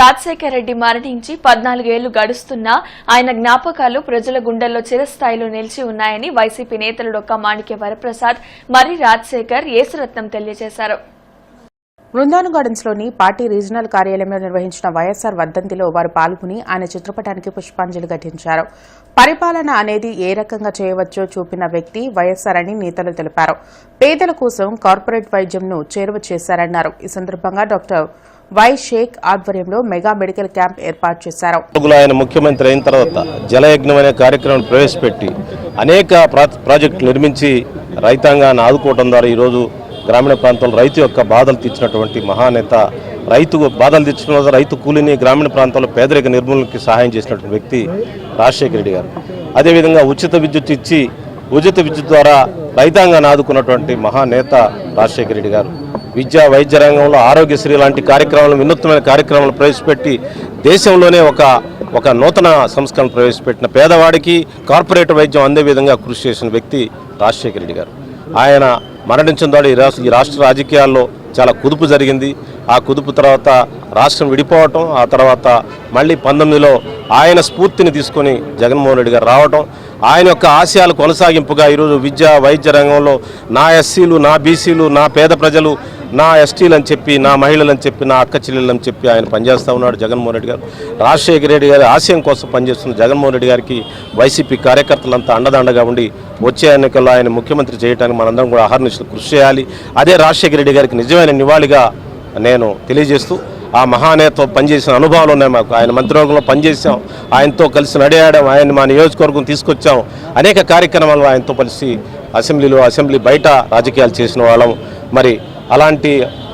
రాజశేఖర రెడ్డి మరణించి పద్నాలుగేళ్ళు గడుస్తున్నా ఆయన జ్ఞాపకాలు ప్రజల గుండెల్లో చిరస్థాయిలో నిలిచి ఉన్నాయని వైసీపీ నేతలు డొక్క మాణిక్య వరప్రసాద్ మరి రాజశేఖర్ యేసురత్నం తెలియజేశారు. బృందాను గార్డెన్స్లోని పార్టీ రీజనల్ కార్యాలయంలో నిర్వహించిన వైఎస్ఆర్ వర్ధంతిలో వారు పాల్గొని ఆయన చిత్రపటానికి పుష్పాంజలి ఘటించారు. పరిపాలన అనేది ఏ రకంగా చేయవచ్చో చూపిన వ్యక్తి వైఎస్ఆర్ అని నేతలు తెలిపారు. పేదల కోసం కార్పొరేట్ వైద్యంను చేరువ చేశారన్నారు. ఈ సందర్భంగా డాక్టర్ వై షేక్ ఆధ్వర్యంలో మెగా మెడికల్ క్యాంప్ ఏర్పాటు చేశారు. ఆయన ముఖ్యమంత్రి అయిన తర్వాత జలయజ్ఞం అనే కార్యక్రమం ప్రవేశపెట్టి అనేక ప్రాజెక్టులు నిర్మించి రైతాంగాన్ని ఆదుకోవడం ద్వారా ఈరోజు గ్రామీణ ప్రాంతంలో రైతు యొక్క బాధలు తీర్చినటువంటి మహానేత రైతు బాధలు తీర్చడం రైతు కూలిని గ్రామీణ ప్రాంతంలో పేదరిక నిర్మూలనకి సహాయం చేసినటువంటి వ్యక్తి రాజశేఖర రెడ్డి గారు. అదేవిధంగా ఉచిత విద్యుత్ ఇచ్చి ఉచిత విద్యుత్ ద్వారా రైతాంగాన్ని ఆదుకున్నటువంటి మహానేత రాజశేఖర రెడ్డి గారు. విద్య వైద్య రంగంలో ఆరోగ్యశ్రీ లాంటి కార్యక్రమాలు వినూత్నమైన కార్యక్రమాలు ప్రవేశపెట్టి దేశంలోనే ఒక ఒక నూతన సంస్కరణ ప్రవేశపెట్టిన పేదవాడికి కార్పొరేట్ వైద్యం అందే విధంగా కృషి చేసిన వ్యక్తి రాజశేఖర రెడ్డి గారు. ఆయన మరణించిన ఈ రాష్ట్ర ఈ రాష్ట్ర రాజకీయాల్లో చాలా కుదుపు జరిగింది. ఆ కుదుపు తర్వాత రాష్ట్రం విడిపోవటం ఆ తర్వాత మళ్ళీ పంతొమ్మిదిలో ఆయన స్ఫూర్తిని తీసుకొని జగన్మోహన్ రెడ్డి గారు రావటం ఆయన యొక్క ఆశయాలు కొనసాగింపుగా ఈరోజు విద్య వైద్య రంగంలో నా ఎస్సీలు నా బీసీలు నా పేద ప్రజలు నా ఎస్టీలు అని చెప్పి నా మహిళలు అని చెప్పి నా అక్క చెల్లెలని చెప్పి ఆయన పనిచేస్తూ ఉన్నాడు జగన్మోహన్ రెడ్డి గారు. రాజశేఖర రెడ్డి గారి ఆశయం కోసం పనిచేస్తున్న జగన్మోహన్ రెడ్డి గారికి వైసీపీ కార్యకర్తలంతా అండదండగా ఉండి వచ్చే ఎన్నికల్లో ఆయన ముఖ్యమంత్రి చేయడానికి మనందరం కూడా అహర్నిశలు కృషి చేయాలి. అదే రాజశేఖర రెడ్డి గారికి నిజమైన నివాళిగా నేను తెలియజేస్తూ ఆ మహానేతతో పనిచేసిన అనుభవాలు ఉన్నాయి మాకు. ఆయన మంత్రివర్గంలో పనిచేసాం ఆయనతో కలిసి నడియాడాం. ఆయన మా నియోజకవర్గం తీసుకొచ్చాం. అనేక కార్యక్రమాలు ఆయనతో కలిసి అసెంబ్లీలో అసెంబ్లీ బయట రాజకీయాలు చేసిన వాళ్ళం. మరి అలాంటి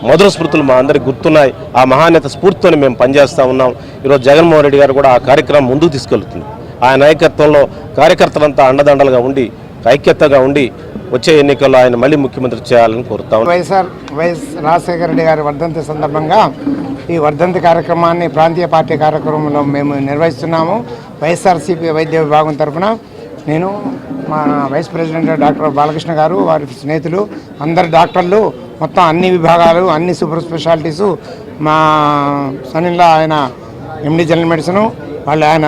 మధుర స్మృతులు మా అందరికి గుర్తున్నాయి. ఆ మహానేత స్ఫూర్తితోనే మేము పనిచేస్తూ ఉన్నాం. ఈరోజు జగన్మోహన్ రెడ్డి గారు కూడా ఆ కార్యక్రమం ముందుకు తీసుకెళ్తుంది. ఆయన నాయకత్వంలో కార్యకర్తలంతా అండదండలుగా ఉండి ఐక్యతగా ఉండి వచ్చే ఎన్నికల్లో ఆయన మళ్ళీ ముఖ్యమంత్రి చేయాలని కోరుతాం వైఎస్ఆర్ వైఎస్ రాజశేఖర రెడ్డి గారి వర్ధంతి సందర్భంగా ఈ వర్ధంతి కార్యక్రమాన్ని ప్రాంతీయ పార్టీ కార్యక్రమంలో మేము నిర్వహిస్తున్నాము. వైఎస్ఆర్సీపీ వైద్య విభాగం తరఫున నేను మా వైస్ ప్రెసిడెంట్ డాక్టర్ బాలకృష్ణ గారు వారి స్నేహితులు అందరు డాక్టర్లు మొత్తం అన్ని విభాగాలు అన్ని సూపర్ స్పెషాలిటీసు మా సనిల్లా ఆయన ఎండి జనరల్ మెడిసిన్ వాళ్ళు ఆయన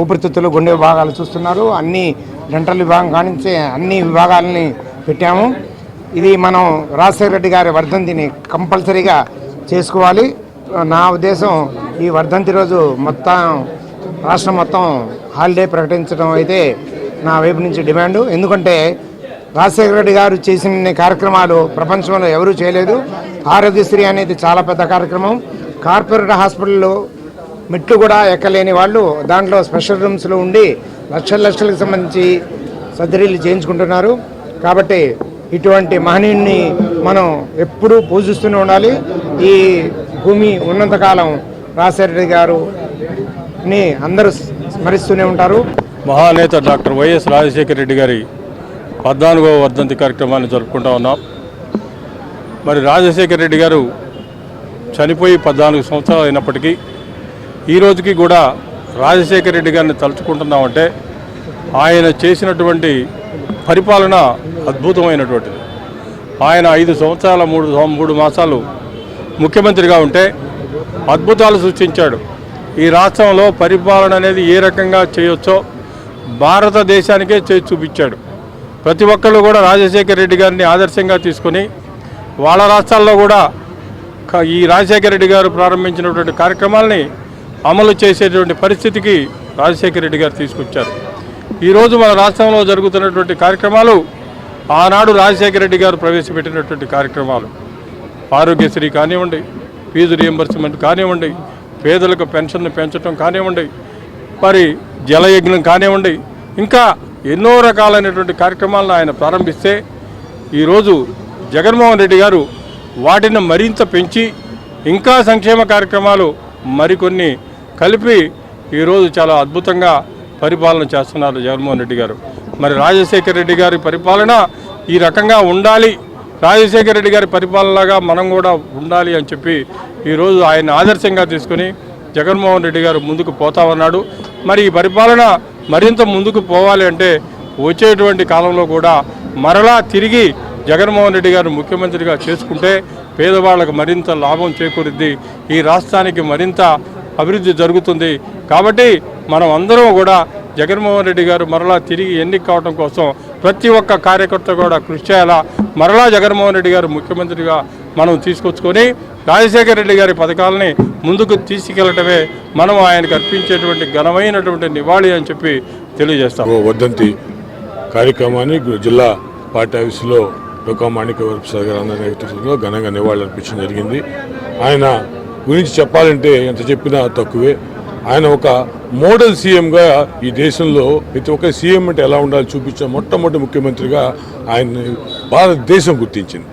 ఊపిరితిత్తులు గుండె విభాగాలు చూస్తున్నారు. అన్ని డెంటల్ విభాగం కానించి అన్ని విభాగాలని పెట్టాము. ఇది మనం రాజశేఖర రెడ్డి గారి వర్ధంతిని కంపల్సరీగా చేసుకోవాలి. నా ఉద్దేశం ఈ వర్ధంతి రోజు మొత్తం రాష్ట్రం మొత్తం హాలిడే ప్రకటించడం అయితే నా వైపు నుంచి డిమాండ్. ఎందుకంటే రాజశేఖర రెడ్డి గారు చేసిన కార్యక్రమాలు ప్రపంచంలో ఎవరూ చేయలేదు. ఆరోగ్యశ్రీ అనేది చాలా పెద్ద కార్యక్రమం. కార్పొరేట్ హాస్పిటల్లో మెట్లు కూడా ఎక్కలేని వాళ్ళు దాంట్లో స్పెషల్ రూమ్స్లో ఉండి లక్షల లక్షలకు సంబంధించి సర్జరీలు చేయించుకుంటున్నారు. కాబట్టి ఇటువంటి మహనీయుని మనం ఎప్పుడూ పూజిస్తూనే ఉండాలి. ఈ భూమి ఉన్నంతకాలం రాజశేఖర ని అందరూ స్మరిస్తూనే ఉంటారు. మహానేత డాక్టర్ వైఎస్ రాజశేఖర రెడ్డి గారి పద్నాలుగవ వర్ధంతి కార్యక్రమాన్ని జరుపుకుంటా ఉన్నాం. మరి రాజశేఖర రెడ్డి గారు చనిపోయి పద్నాలుగు సంవత్సరాలు అయినప్పటికీ ఈ రోజుకి కూడా రాజశేఖర రెడ్డి గారిని తలుచుకుంటున్నామంటే ఆయన చేసినటువంటి పరిపాలన అద్భుతమైనటువంటిది. ఆయన ఐదు సంవత్సరాల మూడు మూడు మాసాలు ముఖ్యమంత్రిగా ఉంటే అద్భుతాలు సృష్టించాడు. ఈ రాష్ట్రంలో పరిపాలన అనేది ఏ రకంగా చేయొచ్చో భారతదేశానికే చేసి చూపించాడు. ప్రతి ఒక్కళ్ళు కూడా రాజశేఖర రెడ్డి గారిని ఆదర్శంగా తీసుకొని వాళ్ళ రాష్ట్రాల్లో కూడా ఈ రాజశేఖర రెడ్డి గారు ప్రారంభించినటువంటి కార్యక్రమాలని అమలు చేసేటువంటి పరిస్థితికి రాజశేఖర రెడ్డి గారు తీసుకొచ్చారు. ఈరోజు మన రాష్ట్రంలో జరుగుతున్నటువంటి కార్యక్రమాలు ఆనాడు రాజశేఖర రెడ్డి గారు ప్రవేశపెట్టినటువంటి కార్యక్రమాలు. ఆరోగ్యశ్రీ కానివ్వండి ఫీజు రియంబర్స్మెంట్ కానివ్వండి పేదలకు పెన్షన్ పెంచడం కానివ్వండి మరి జలయజ్ఞం కానివ్వండి ఇంకా ఎన్నో రకాలైనటువంటి కార్యక్రమాలను ఆయన ప్రారంభిస్తే ఈరోజు జగన్మోహన్ రెడ్డి గారు వాటిని మరింత పెంచి ఇంకా సంక్షేమ కార్యక్రమాలు మరికొన్ని కలిపి ఈరోజు చాలా అద్భుతంగా పరిపాలన చేస్తున్నారు జగన్మోహన్ రెడ్డి గారు. మరి రాజశేఖర రెడ్డి గారి పరిపాలన ఈ రకంగా ఉండాలి. రాజశేఖర రెడ్డి గారి పరిపాలనలాగా మనం కూడా ఉండాలి అని చెప్పి ఈరోజు ఆయన ఆదర్శంగా తీసుకుని జగన్మోహన్ రెడ్డి గారు ముందుకు పోతా ఉన్నాడు. మరి ఈ పరిపాలన మరింత ముందుకు పోవాలి అంటే వచ్చేటువంటి కాలంలో కూడా మరలా తిరిగి జగన్మోహన్ రెడ్డి గారు ముఖ్యమంత్రిగా చేసుకుంటే పేదవాళ్ళకు మరింత లాభం చేకూరుద్ది. ఈ రాష్ట్రానికి మరింత అభివృద్ధి జరుగుతుంది. కాబట్టి మనం అందరం కూడా జగన్మోహన్ రెడ్డి గారు మరలా తిరిగి ఎన్నిక కావడం కోసం ప్రతి ఒక్క కార్యకర్త కూడా కృషి చేయాలా? మరలా జగన్మోహన్ రెడ్డి గారు ముఖ్యమంత్రిగా మనం తీసుకొచ్చుకొని రాజశేఖర రెడ్డి గారి పథకాలని ముందుకు తీసుకెళ్ళటమే మనం ఆయనకు అర్పించేటువంటి ఘనమైనటువంటి నివాళి అని చెప్పి తెలియజేస్తాం. ఓ వర్ధంతి కార్యక్రమాన్ని జిల్లా పార్టీ ఆఫీసులో లోకమాణిక మాణిక వరప్రసాద్ గారు అందరి నేతృత్వంలో ఘనంగా నివాళులు అర్పించడం జరిగింది. ఆయన గురించి చెప్పాలంటే ఎంత చెప్పినా తక్కువే. ఆయన ఒక మోడల్ సీఎంగా ఈ దేశంలో ప్రతి ఒక్క సీఎం అంటే ఎలా ఉండాలో చూపించిన మొట్టమొదటి ముఖ్యమంత్రిగా ఆయన్ని భారతదేశం గుర్తించింది.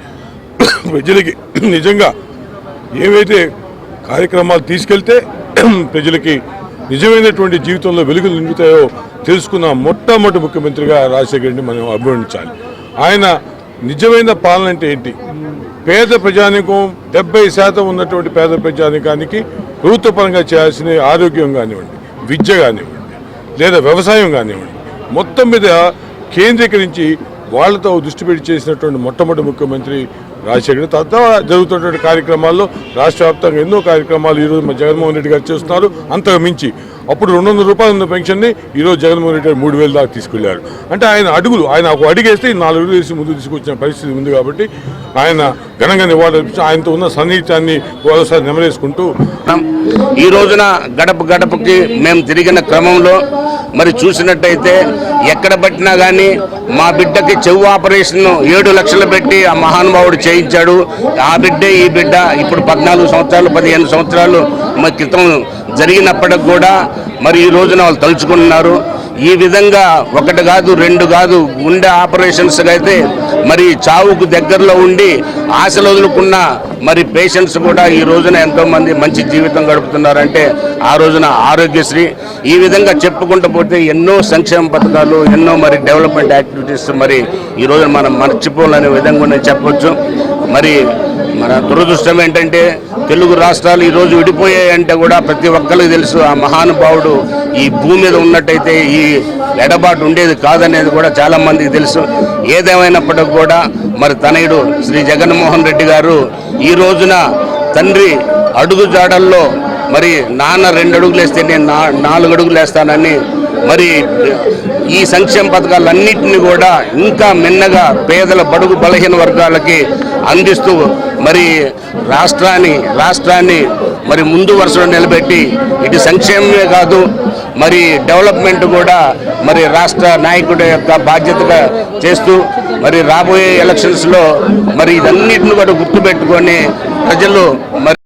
ప్రజలకి నిజంగా ఏవైతే కార్యక్రమాలు తీసుకెళ్తే ప్రజలకి నిజమైనటువంటి జీవితంలో వెలుగులు నిండుతాయో తెలుసుకున్న మొట్టమొదటి ముఖ్యమంత్రిగా రాజశేఖర రెడ్డిని మనం అభివర్ణించాలి ఆయన నిజమైన పాలన అంటే ఏంటి? పేద ప్రజానికం డెబ్బై శాతం ఉన్నటువంటి పేద ప్రజానికానికి ప్రభుత్వ పరంగా చేయాల్సిన ఆరోగ్యం కానివ్వండి విద్య కానివ్వండి లేదా వ్యవసాయం కానివ్వండి మొత్తం మీద కేంద్రీకరించి వాళ్ళతో దృష్టి పెట్టి చేసినటువంటి మొట్టమొదటి ముఖ్యమంత్రి రాజశేఖర్ రెడ్డి. జరుగుతున్నటువంటి కార్యక్రమాల్లో రాష్ట్ర వ్యాప్తంగా ఎన్నో కార్యక్రమాలు ఈరోజు జగన్మోహన్ రెడ్డి గారు చేస్తున్నారు అంతకు మించి అప్పుడు రెండు వందల రూపాయలు ఉన్న పెన్షన్ని ఈరోజు జగన్మోహన్ రెడ్డి గారు మూడు వేల దాకా తీసుకెళ్ళారు. అంటే ఆయన అడుగులు ఆయన ఒక అడిగేస్తే నాలుగు అడుగులు వేసి ముందు తీసుకొచ్చిన పరిస్థితి ఉంది కాబట్టి ఆయన ఘనంగా నివాళులర్పించి ఆయనతో ఉన్న సన్నిహితాన్ని ఒకసారి నెమరేసుకుంటూ ఈ రోజున గడప గడపకి మేము తిరిగిన క్రమంలో మరి చూసినట్టయితే ఎక్కడ పట్టినా కానీ మా బిడ్డకి చెవు ఆపరేషన్ ఏడు లక్షలు పెట్టి ఆ మహానుభావుడు చేయించాడు. ఆ బిడ్డే ఈ బిడ్డ ఇప్పుడు పద్నాలుగు సంవత్సరాలు పదిహేను సంవత్సరాలు మా క్రితం జరిగినప్పటికి కూడా మరి ఈ రోజున వాళ్ళు తలుచుకుంటున్నారు. ఈ విధంగా ఒకటి కాదు రెండు కాదు గుండె ఆపరేషన్స్ అయితే మరి చావుకు దగ్గరలో ఉండి ఆశలు వదులుకున్న మరి పేషెంట్స్ కూడా ఈ రోజున ఎంతోమంది మంచి జీవితం గడుపుతున్నారంటే ఆ రోజున ఆరోగ్యశ్రీ. ఈ విధంగా చెప్పుకుంటూ పోతే ఎన్నో సంక్షేమ పథకాలు ఎన్నో మరి డెవలప్మెంట్ యాక్టివిటీస్ మరి ఈ రోజున మనం మర్చిపోలేని విధంగా నేను చెప్పవచ్చు మరి మన దురదృష్టం ఏంటంటే తెలుగు రాష్ట్రాలు ఈరోజు విడిపోయాయంటే కూడా ప్రతి ఒక్కరికి తెలుసు ఆ మహానుభావుడు ఈ భూమి మీద ఉన్నట్టయితే ఈ ఎడబాటు ఉండేది కాదనేది కూడా చాలామందికి తెలుసు. ఏదేమైనప్పటికి కూడా మరి తనయుడు శ్రీ జగన్మోహన్ రెడ్డి గారు ఈ రోజున తండ్రి అడుగు జాడల్లో మరి నాన్న రెండు అడుగులు వేస్తే నేను నా నాలుగు అడుగులు వేస్తానని మరి ఈ సంక్షేమ పథకాలన్నింటినీ కూడా ఇంకా మిన్నగా పేదల బడుగు బలహీన వర్గాలకి అందిస్తూ మరి రాష్ట్రాన్ని రాష్ట్రాన్ని మరి ముందు వరుసలో నిలబెట్టి ఇటు సంక్షేమమే కాదు మరి డెవలప్మెంట్ కూడా మరి రాష్ట్ర నాయకుడి యొక్క బాధ్యతగా చేస్తూ మరి రాబోయే ఎలక్షన్స్లో మరి ఇదన్నిటిని కూడా గుర్తుపెట్టుకొని ప్రజలు మరి